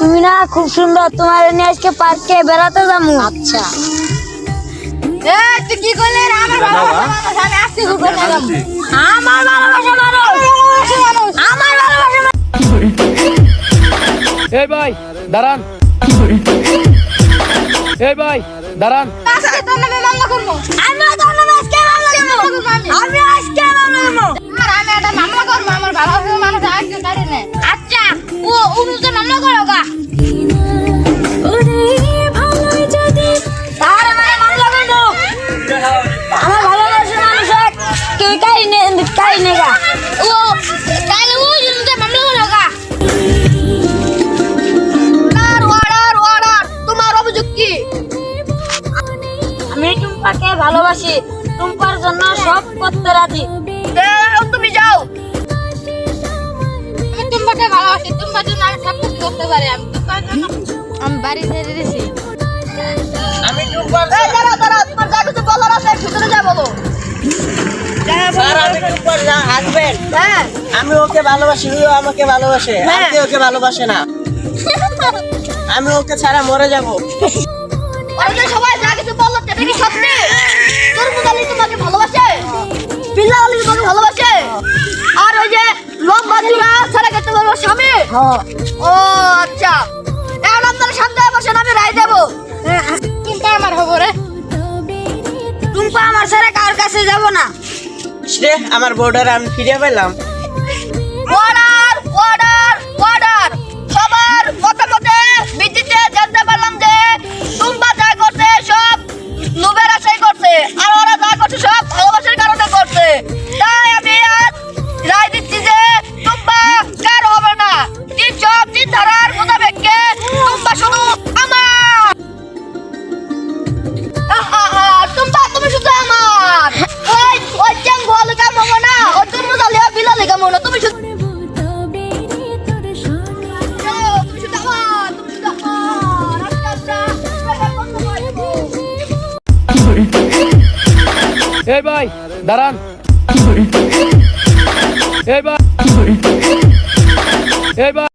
তুমি না খুব সুন্দর তোমার নিয়ে আজকে পার্কে বেড়াতে যাব। আচ্ছা। তুই কি করলি আমার ভালোবাসা আমি আসছি ঘুরতে আমার ভালোবাসা মানুষ আমার ভালোবাসা এই ভাই দাঁড়ান। এই ভাই দাঁড়ান। তোর নামে মামলা করব। আমি order। তোমার ভালোবাসি। টুম্পার জন্য সব করতে রাজি। তুমি যাও। আমি বাড়ি ছেড়ে দিছি। আমি টুম্পার এই দাঁড়াও দাঁড়াও তোমার যা কিছু বলার আছে ভিতরে যা বলো। স্যার আমি হ্যাঁ আমি ওকে ভালোবাসি ও আমাকে ভালোবাসে। হ্যাঁ। আমি ওকে ভালোবাসে না। আমি ওকে ছাড়া মরে যাব। ওই সবাই যা কিছু বলল সেটা কি সত্যি? তরমুজ আলী তোমাকে ভালোবাসে? বিল্লা আলী তোমাকে ভালোবাসে? আর ওই যে লম্বা চূড়া ছাড়া খেতে বলব স্বামী। ও আমি রায় দেবো টুম্পা আমার হব রে। টুম্পা আমার কার কাছে যাব না। সে আমার বোর্ডার আমি ফিরে পেলাম। অর্ডার এই ভাই দাঁড়ান। এই ভাই। এই ভাই।